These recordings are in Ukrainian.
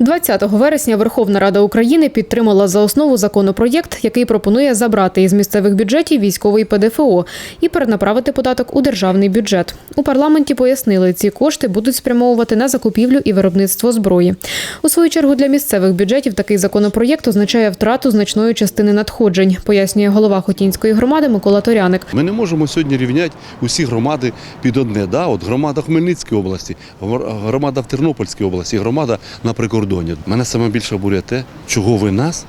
20 вересня Верховна Рада України підтримала за основу законопроєкт, який пропонує забрати із місцевих бюджетів військовий ПДФО і перенаправити податок у державний бюджет. У парламенті пояснили, ці кошти будуть спрямовувати на закупівлю і виробництво зброї. У свою чергу для місцевих бюджетів такий законопроєкт означає втрату значної частини надходжень, пояснює голова Хотінської громади Микола Торяник. Ми не можемо сьогодні рівняти усі громади під одне. Да? От громада в Хмельницькій області, гр- громада в Тернопільській області, громада на прикордоні. Мене саме більше обурює те, чого ви нас,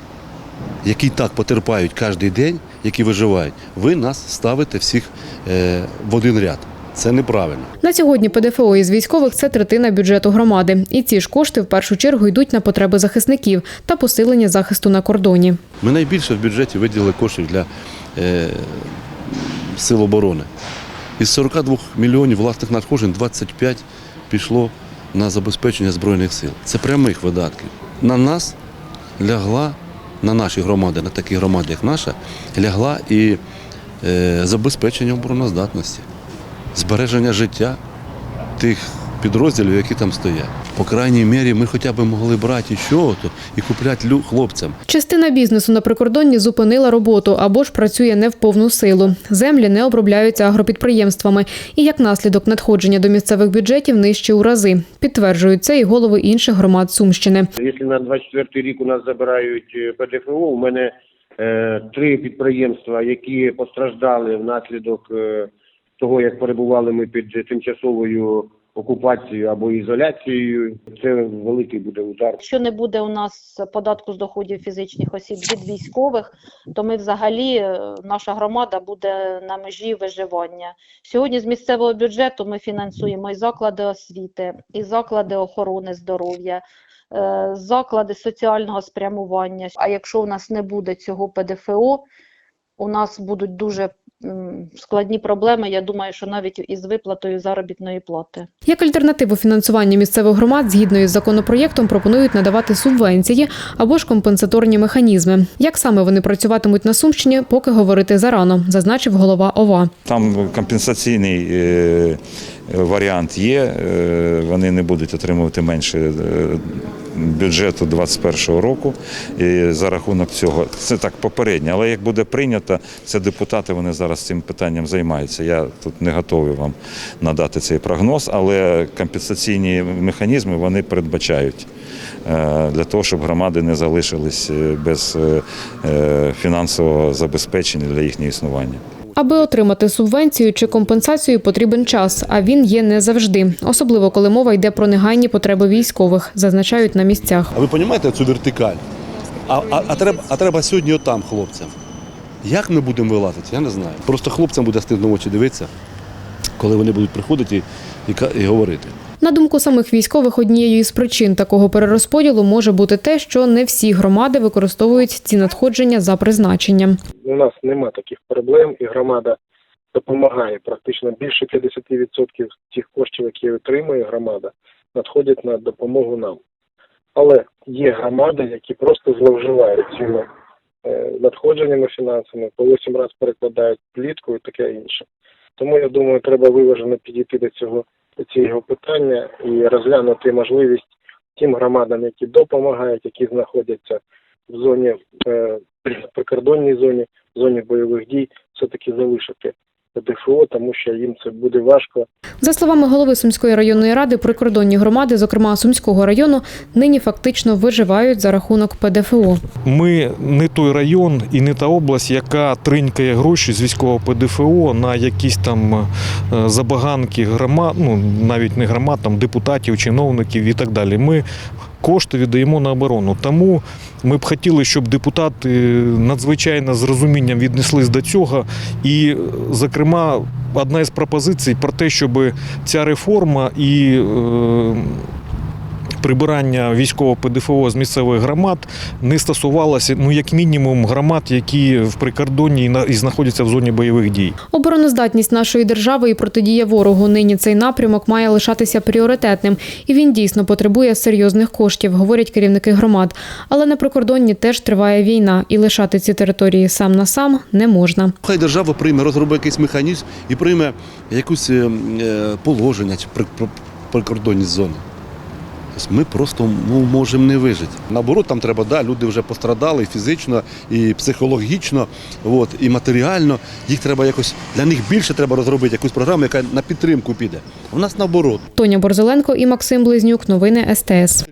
які так потерпають кожен день, які виживають, ви нас ставите всіх е, в один ряд. Це неправильно. На сьогодні ПДФО із військових це третина бюджету громади. І ці ж кошти в першу чергу йдуть на потреби захисників та посилення захисту на кордоні. Ми найбільше в бюджеті виділили коштів для е, сил оборони. Із 42 мільйонів власних надходжень 25 пішло на забезпечення Збройних сил. Це прямих видатків. На нас лягла, на наші громади, на такі громади, як наша, лягла і е, забезпечення обороноздатності, збереження життя тих підрозділів, які там стоять. По крайній мірі, ми хоча б могли брати чого то і купляти лю- хлопцям. Частина бізнесу на прикордонні зупинила роботу або ж працює не в повну силу. Землі не обробляються агропідприємствами. І як наслідок надходження до місцевих бюджетів нижче у рази. Підтверджують це і голови інших громад Сумщини. Якщо на 24 рік у нас забирають е, ПДФО, у мене е, три підприємства, які постраждали внаслідок е, того, як перебували ми під тимчасовою окупацією або ізоляцією. Це великий буде удар. Якщо не буде у нас податку з доходів фізичних осіб від військових, то ми взагалі е, наша громада буде на межі виживання. Сьогодні з місцевого бюджету ми фінансуємо і заклади освіти, і заклади охорони здоров'я, е, заклади соціального спрямування. А якщо у нас не буде цього ПДФО, у нас будуть дуже складні проблеми. Я думаю, що навіть із виплатою заробітної плати. Як альтернативу фінансування місцевих громад згідно із законопроєктом пропонують надавати субвенції або ж компенсаторні механізми. Як саме вони працюватимуть на Сумщині, поки говорити зарано, зазначив голова ОВА. Там компенсаційний е, варіант є. е, Вони не будуть отримувати менше е, бюджету 2021 року. І за рахунок цього це так попередньо. Але як буде прийнято, це депутати вони зараз цим питанням займаються. Я тут не готовий вам надати цей прогноз, але компенсаційні механізми вони передбачають. е, Для того, щоб громади не залишились е, без е, фінансового забезпечення для їхнього існування. Аби отримати субвенцію чи компенсацію, потрібен час, а він є не завжди, особливо коли мова йде про негайні потреби військових, зазначають на місцях. А ви розумієте цю вертикаль? А, а, а, треба, а треба сьогодні отам хлопцям. Як ми будемо вилазити, я не знаю. Просто хлопцям буде стидно очі дивитися, коли вони будуть приходити і, і, і говорити. На думку самих військових, однією із причин такого перерозподілу може бути те, що не всі громади використовують ці надходження за призначенням. у нас нема таких проблем, і громада допомагає. Практично більше 50% тих коштів, які отримує громада, надходять на допомогу нам. Але є громади, які просто зловживають цими е, надходженнями фінансами, по 8 разів перекладають плітку і таке інше. Тому я думаю, треба виважено підійти до цього цього питання і розглянути можливість тим громадам, які допомагають, які знаходяться в зоні е, прикордонній зоні, в зоні бойових дій, все-таки залишити ПДФО, тому що їм це буде важко За словами голови Сумської районної ради, прикордонні громади, зокрема Сумського району, нині фактично виживають за рахунок ПДФО. Ми не той район і не та область, яка тринькає гроші з військового ПДФО на якісь там е, забаганки громад, ну навіть не громад, там депутатів, чиновників і так далі. Ми кошти віддаємо на оборону. Тому ми б хотіли, щоб депутати надзвичайно з розумінням віднеслись до цього. І, зокрема, одна із пропозицій про те, щоб ця реформа і е, прибирання військового ПДФО з місцевих громад не стосувалося, ну як мінімум, громад, які в прикордонні і на- і знаходяться в зоні бойових дій. Обороноздатність нашої держави і протидія ворогу нині цей напрямок має лишатися пріоритетним, і він дійсно потребує серйозних коштів, говорять керівники громад. Але на прикордонні теж триває війна, і лишати ці території сам на сам не можна. Хай держава прийме, розробить якийсь механізм і прийме якусь е, е, положення прикордонні зони. Ми просто ну, можемо не вижити. Наоборот, там треба, да, люди вже пострадали і фізично, і психологічно, от, і матеріально. Їх треба якось для них більше треба розробити якусь програму, яка на підтримку піде. У нас наоборот. Тоня Борзоленко і Максим Близнюк. Новини СТС.